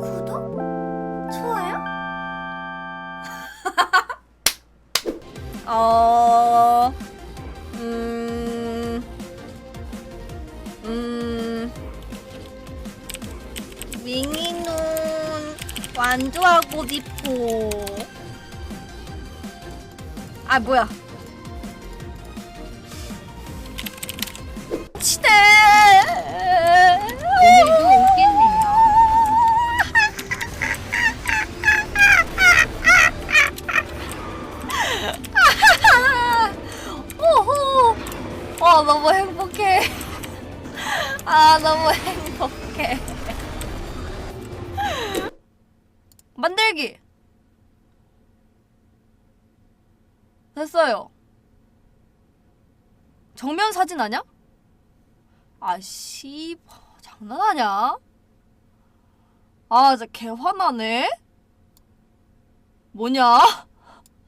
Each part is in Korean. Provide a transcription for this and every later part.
구독? 좋아요? 어, 음, 음, 윙이눈 완주하고 싶어. 아, 뭐야. 아, 너무 행복해. 만들기! 됐어요. 정면 사진 아냐? 아, 씨, 장난하냐? 아, 진짜 개 화나네? 뭐냐?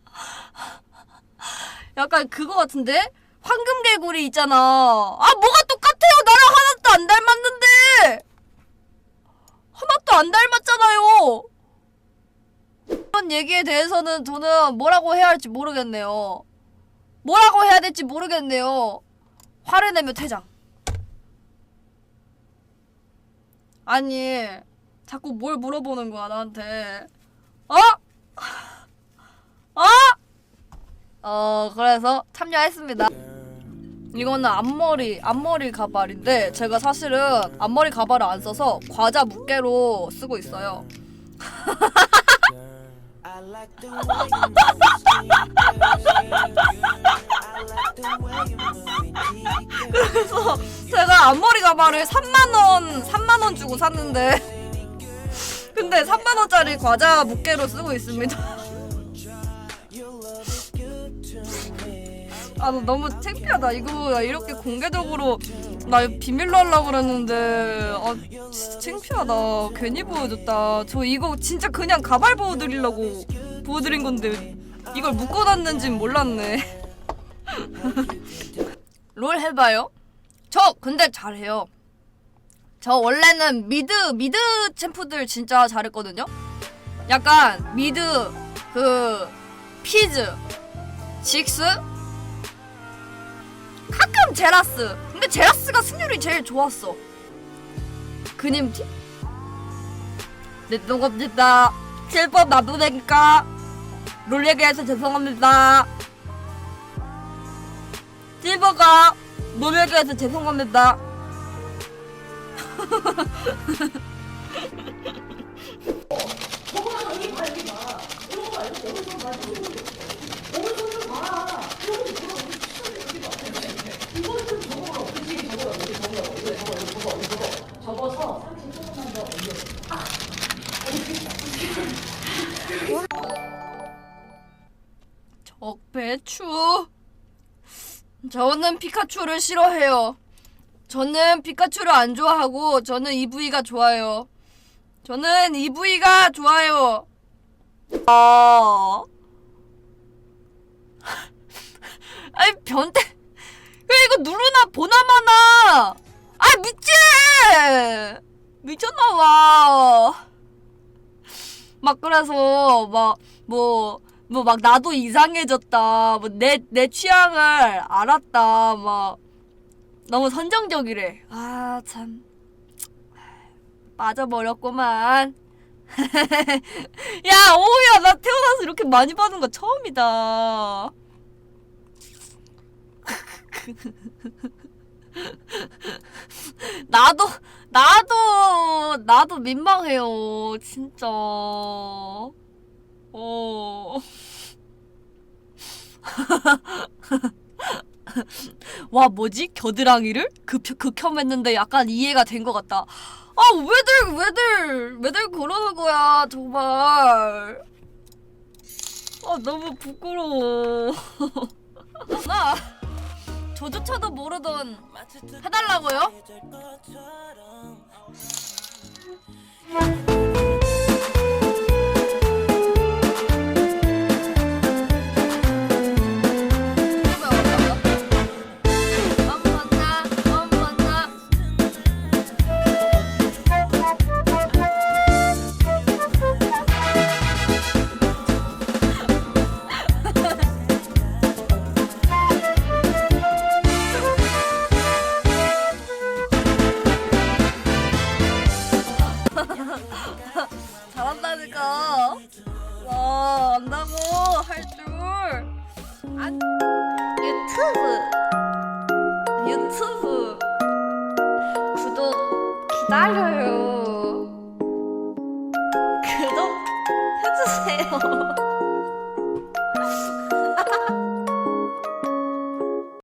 약간 그거 같은데? 황금개구리 있잖아. 아, 뭐가 똑같아요? 나랑 안 닮았는데! 하나도 안 닮았잖아요! 이런 얘기에 대해서는 저는 뭐라고 해야 할지 모르겠네요. 뭐라고 해야 될지 모르겠네요. 화를 내며 퇴장. 아니, 자꾸 뭘 물어보는 거야, 나한테. 어? 어? 어 그래서 참여했습니다. 이거는 앞머리 앞머리 가발인데 제가 사실은 앞머리 가발을 안 써서 과자 무게로 쓰고 있어요. 그래서 제가 앞머리 가발을 3만 원 3만 원 주고 샀는데 근데 3만 원짜리 과자 무게로 쓰고 있습니다. 아, 나 너무 창피하다. 이거 나 이렇게 공개적으로 나 비밀로 하려고 그랬는데 아, 진짜 창피하다. 괜히 보여줬다. 저 이거 진짜 그냥 가발 보여드리려고 보여드린 건데 이걸 묶어놨는진 몰랐네. 롤 해봐요? 저 근데 잘해요. 저 원래는 미드 미드 챔프들 진짜 잘했거든요. 약간 미드 그 피즈 직스 가끔 제라스. 근데 제라스가 승률이 제일 좋았어. 그님팀? 네, 녹음입니다. 실버 마부백이니까 롤 얘기해서 죄송합니다. 실버가 롤 얘기해서 죄송합니다. 적배추. 저는 피카츄를 싫어해요. 저는 피카츄를 안 좋아하고 저는 EV가 좋아요. 저는 EV가 좋아요. 아. 아이 변태. 왜 이거 누르나 보나마나. 아 미친. 미쳤나 봐. 막 그래서 막 뭐 뭐 막 나도 이상해졌다. 뭐 내 내 취향을 알았다. 막 너무 선정적이래. 아 참. 빠져버렸구만. 야 오우야 나 태어나서 이렇게 많이 받은 거 처음이다. 나도 나도 나도 민망해요 진짜. 어. 와 뭐지 겨드랑이를 극 극혐했는데 약간 이해가 된 것 같다. 아 왜들 왜들 왜들 그러는 거야 정말. 아 너무 부끄러워. 나 저조차도 모르던 해달라고요? 기다려요. 구독 해주세요.